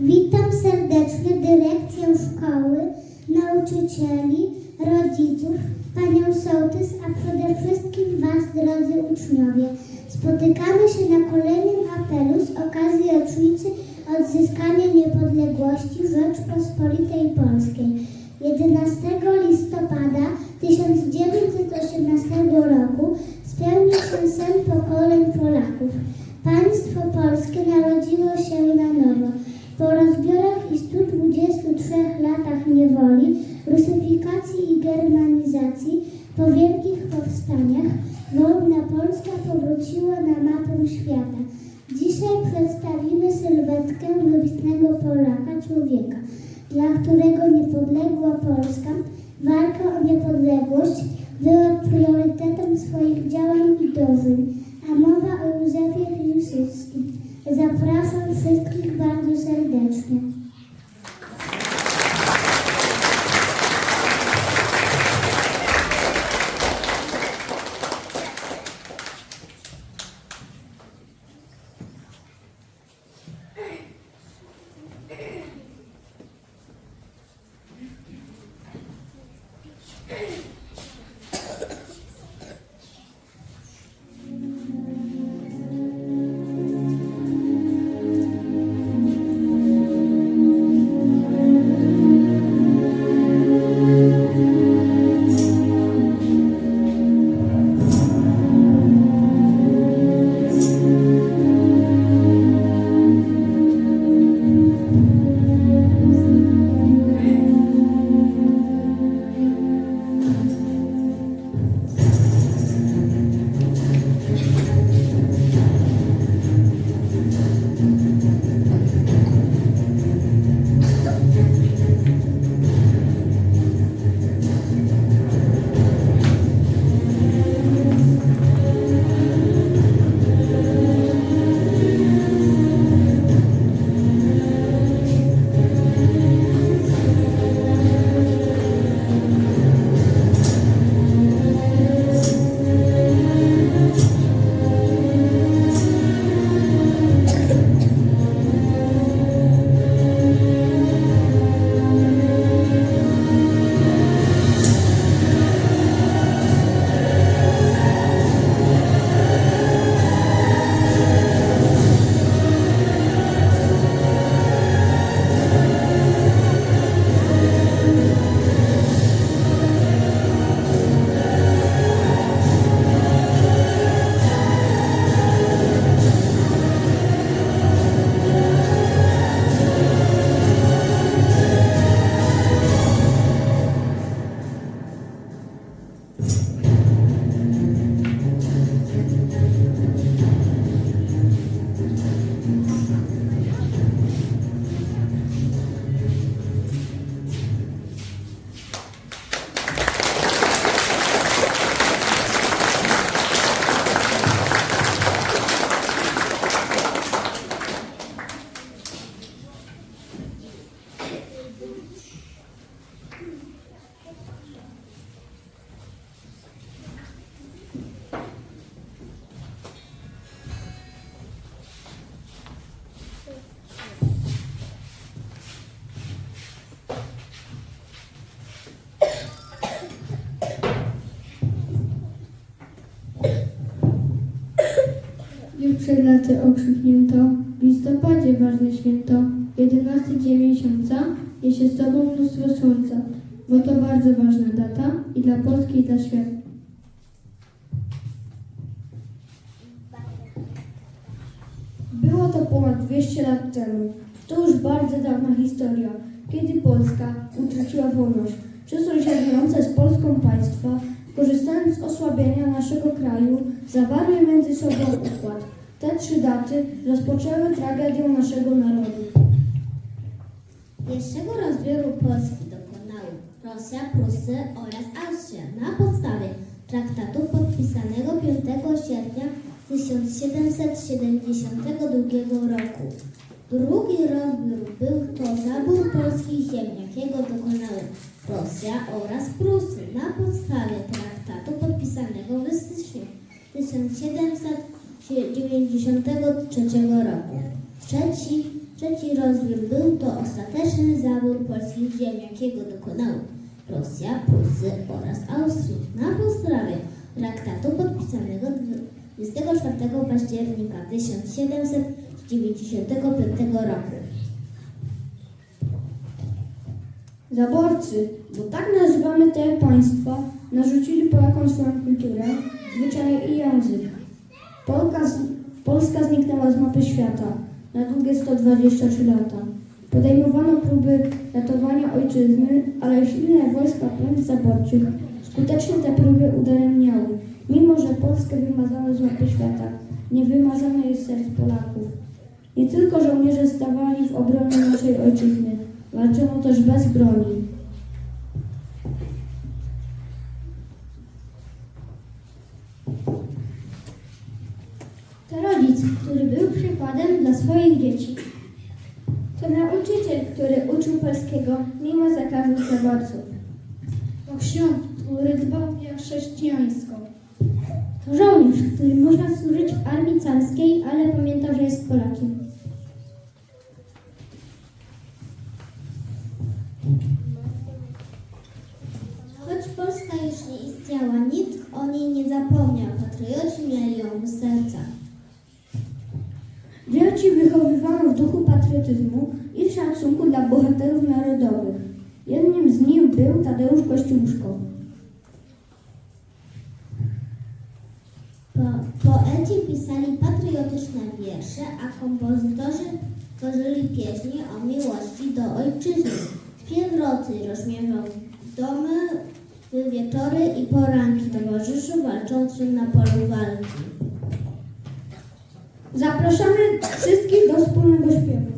Witam serdecznie dyrekcję szkoły, nauczycieli, rodziców, panią sołtys, a przede wszystkim Was, drodzy uczniowie. Spotykamy się na kolejnym apelu z okazji rocznicy odzyskania niepodległości Rzeczpospolitej Polskiej. 11 listopada 1918 roku spełnił się sen pokoleń Polaków. Państwo polskie narodziło się na nowo. Po rozbiorach i 123 latach niewoli, rusyfikacji i germanizacji, po wielkich powstaniach, wolna Polska powróciła na mapę świata. Dzisiaj przedstawimy sylwetkę wybitnego Polaka, człowieka, dla którego niepodległa Polska, walka o niepodległość Jutrze laty okrzyknięto, w listopadzie ważne święto, jedenasty dzień miesiąca, niesie z sobą mnóstwo słońca, bo to bardzo ważna data i dla Polski i dla świata. Było to ponad 200 lat temu. To już bardzo dawna historia, kiedy Polska utraciła wolność. Czy sąsiadujące z Polską państwa, korzystając z osłabienia naszego kraju, zawarły między sobą układ. Te trzy daty rozpoczęły tragedię naszego narodu. Pierwszego rozbioru Polski dokonały Rosja, Prusy oraz Austria na podstawie traktatu podpisanego 5 sierpnia 1772 roku. Drugi rozbiór był to zabór polskich ziem, jakiego dokonały Rosja oraz Prusy na podstawie traktatu podpisanego w styczniu 1793 roku. Trzeci Trzeci rozbiór był to ostateczny zabór polskich ziem, jakiego dokonały Rosja, Prusy oraz Austria na podstawie traktatu podpisanego 24 października 1795 roku. Zaborcy, bo tak nazywamy te państwa, narzucili Polakom swoją kulturę, zwyczaje i język. Polka Polska zniknęła z mapy świata na długie 123 lata. Podejmowano próby ratowania ojczyzny, ale silne wojska plemię zaborczych skutecznie te próby udaremniały. Mimo, że Polskę wymazano z mapy świata, nie wymazane jest serc Polaków. Nie tylko żołnierze stawali w obronie naszej ojczyzny, walczono też bez broni. Który był przykładem dla swoich dzieci. To nauczyciel, który uczył polskiego mimo zakazów zaborców. To ksiądz, który dbał o chrześcijańską. To żołnierz, który można służyć w armii carskiej, ale pamiętał, że jest Polakiem. Choć Polska już nie istniała, nikt o niej nie zapomniał. Patrioci mieli ją w sercach. Wychowywano w duchu patriotyzmu i szacunku dla bohaterów narodowych. Jednym z nich był Tadeusz Kościuszko. Po, poeci pisali patriotyczne wiersze, a kompozytorzy tworzyli pieśni o miłości do ojczyzny. Śpiew rocy rozśmiewał domy, wieczory i poranki towarzyszy walczącym na polu walki. Zapraszamy wszystkich do wspólnego śpiewu.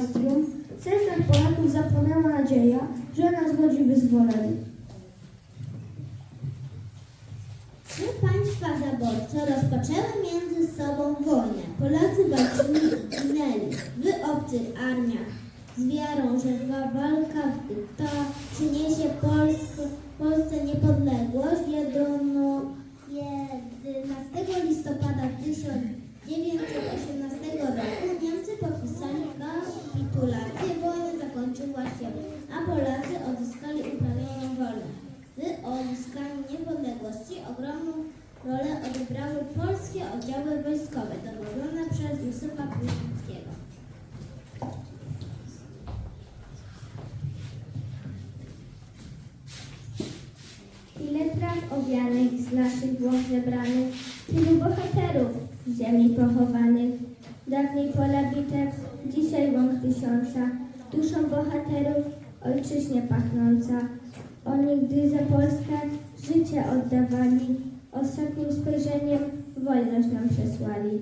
Sercach Polaków zapłonęła nadzieja, że nadchodzi wyzwolenie. Trzy państwa zaborcze rozpoczęły między sobą wojnę. Polacy walczyli i ginęli w obcych armiach z wiarą, że wa- walka ta przyniesie Polsce, Polsce niepodległość. Wiadomo, 11 listopada 1918 roku Niemcy podpisali kapitulację, wojny zakończyła się, a Polacy odzyskali upragnioną wolność. W odzyskaniu niepodległości ogromną rolę odebrały polskie oddziały wojskowe dowodzone przez Józefa Piłsudskiego. Ile traw owianych z naszych głów zebranych, tylu bohaterów ziemi pochowanych, dawniej pola bitew dzisiaj łąk tysiąca, duszą bohaterów ojczyźnie pachnąca. Oni, gdy za Polskę życie oddawali, ostatnim spojrzeniem wolność nam przesłali.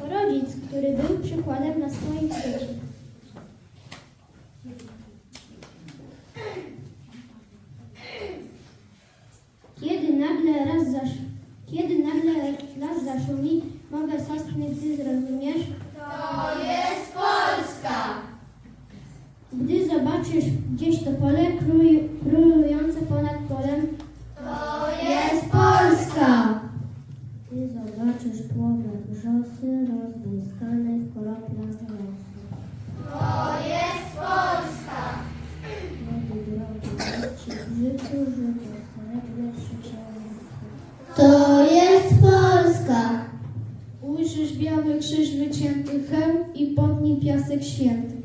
Rodzic, który był przykładem na swoim dzieci. nagle raz zasz... Kiedy nagle las zaszumi, mogę sosny, gdy zrozumiesz? To jest Polska! Gdy zobaczysz gdzieś to pole krój, królujące ponad polem, to jest Polska! Gdy zobaczysz płowę brzosy rozbłyskane w koloplach Piasek Święty.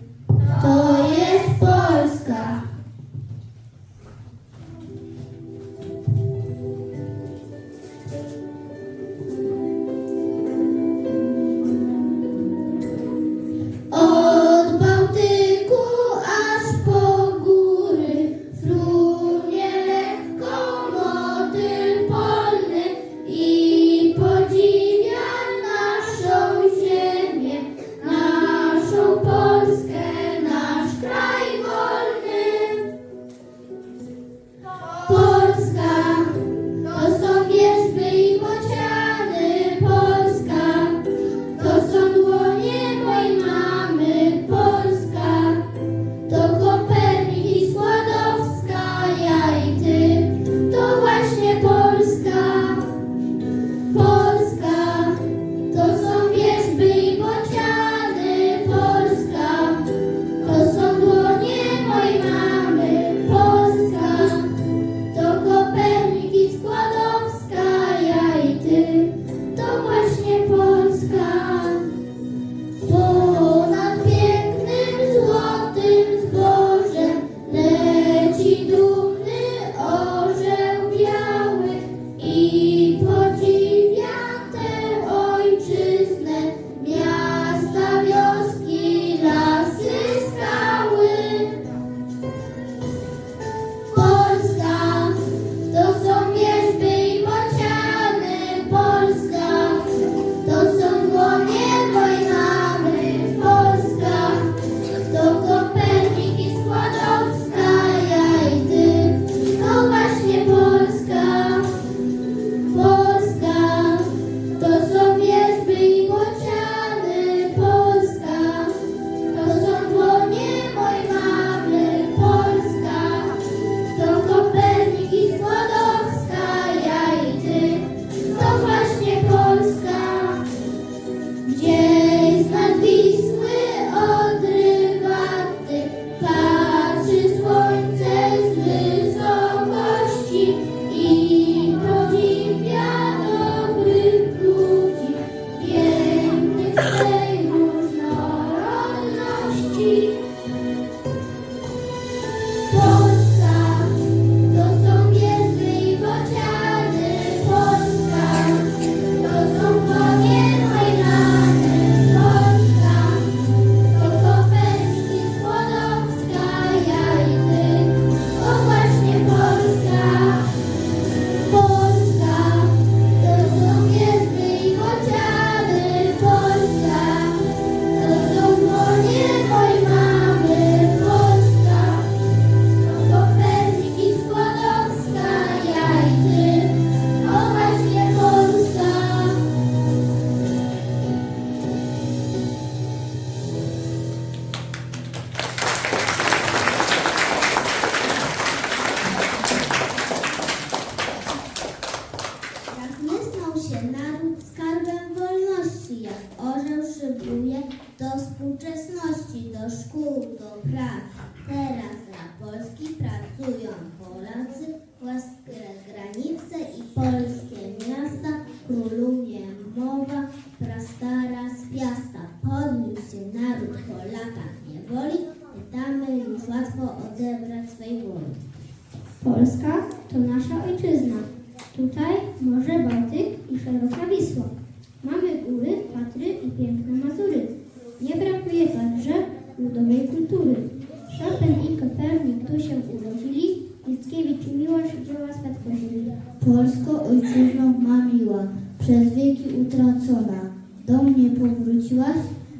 utracona. Do mnie powróciłaś,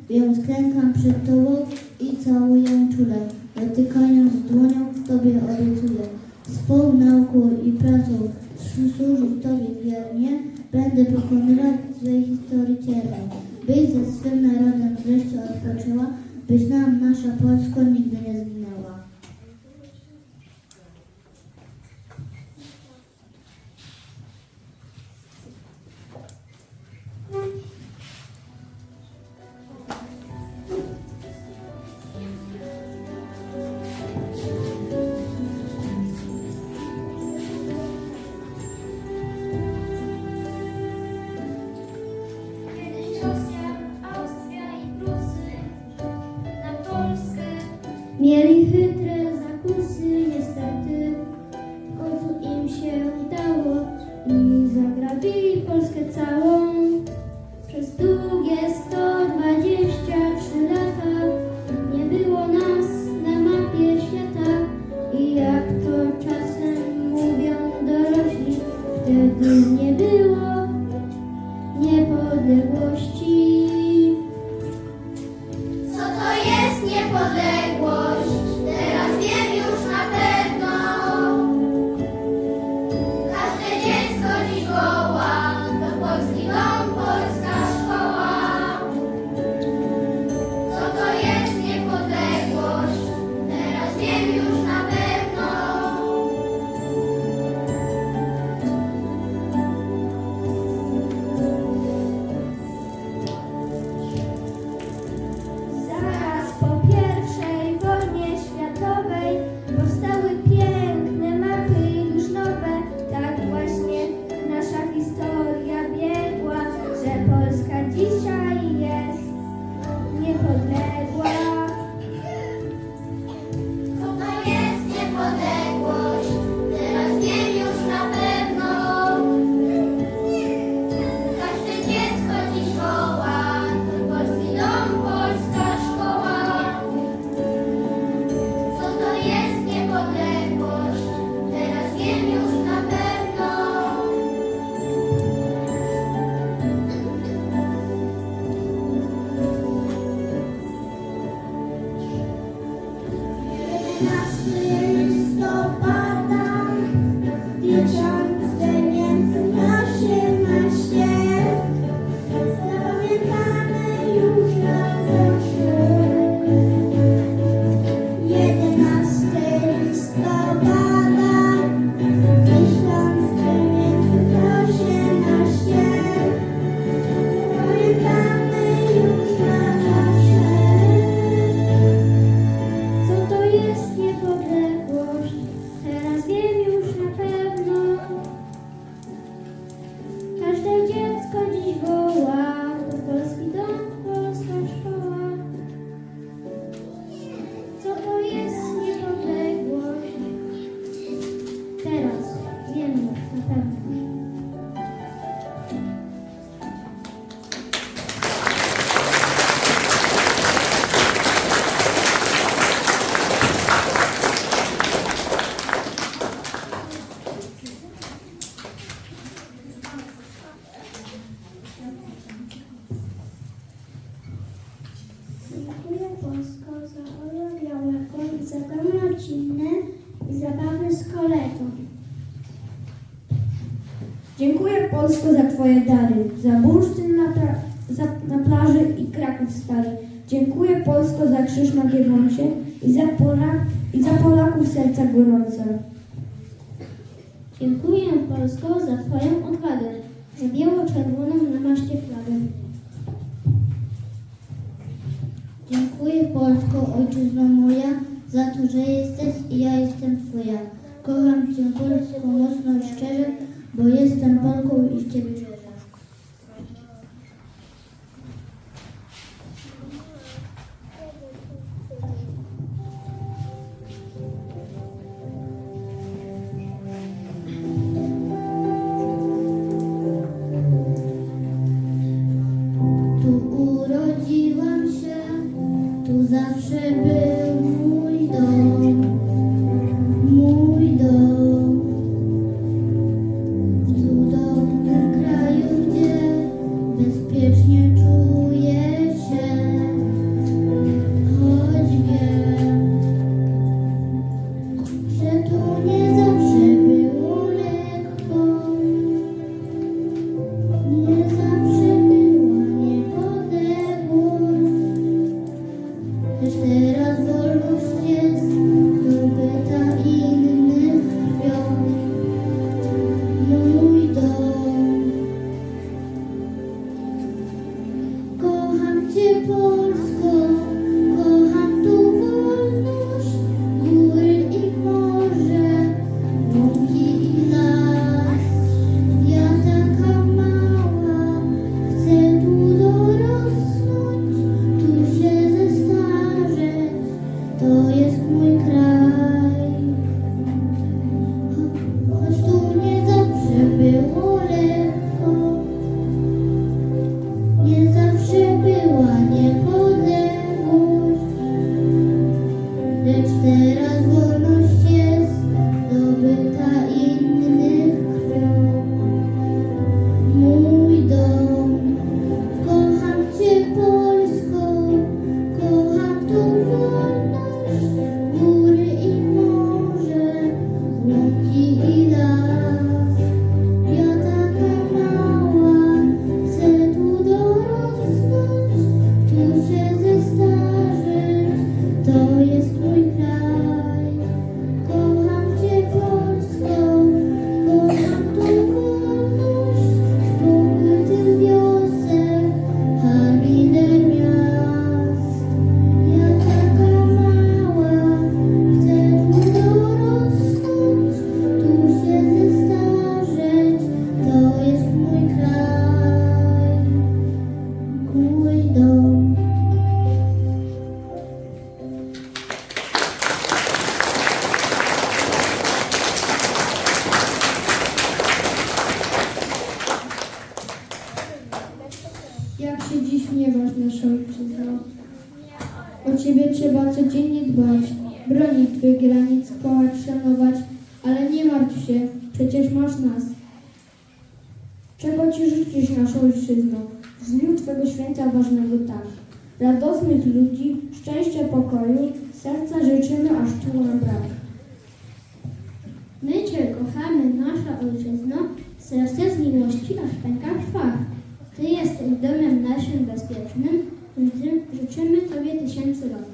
więc klękam przed Tobą i całuję czule. Dotykając dłonią Tobie obiecuję. Swą nauką i pracą służyć Tobie wiernie, będę pokonywać złej historii cierpię. Byś ze swym narodem wreszcie odpoczęła, byś nam nasza Polska nigdy nie zginęła. твоє дарить, забув Jak się dziś miewasz, nasza ojczyzno? O Ciebie trzeba codziennie dbać, bronić Twych granic, kochać, szanować, ale nie martw się, przecież masz nas. Czego Ci życzyć, nasza ojczyzno, w dniu Twego święta ważnego tak. Radosnych ludzi, szczęścia, pokoju, serca życzymy, aż tu nam brak. My Cię kochamy, nasza ojczyzno, serce z miłości aż pęka w. Ty jesteś domem naszym bezpiecznym, Życzy- życzymy Tobie tysięcy lat.